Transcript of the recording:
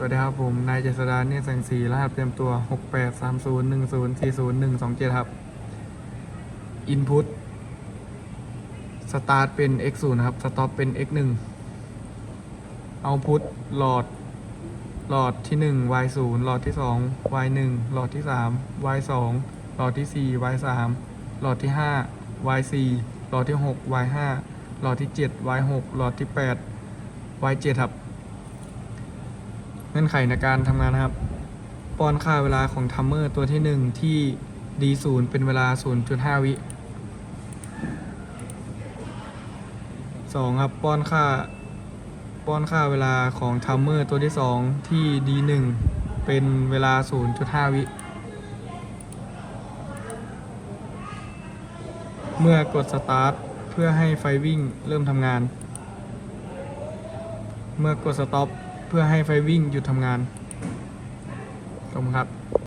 สวัสดีครับ ผม นายเจษดาเนี่ยแสงสีรหัสเตรียมตัว 68301040127 ครับ Input Start เป็น x 0 นะครับ Stop เป็น x 1 Output หลอด หลอดที่ 1 y 0 หลอดที่ 2 y 1 หลอดที่ 3 y 2 หลอดที่ 4 y 3 หลอดที่ 5 y 4 หลอดที่ 6 y 5 หลอดที่ 7 y 6 หลอดที่ 8 y 7 ครับ งื่อนไขในการทำงานนะครับ ป้อนค่าเวลาของทัมเมอร์ตัวที่ 1 ที่ D0 เป็นเวลา 0.5 วิ2ครับป้อนค่า ป้อนค่าเวลาของทัมเมอร์ตัวที่ 2 ที่ D1 เป็นเวลา 0.5 วิ เมื่อกดสตาร์ทเพื่อให้ไฟวิ่งเริ่มทำงาน เมื่อกดสต็อป เพื่อให้ไฟวิ่งหยุดทำงานขอบคุณครับ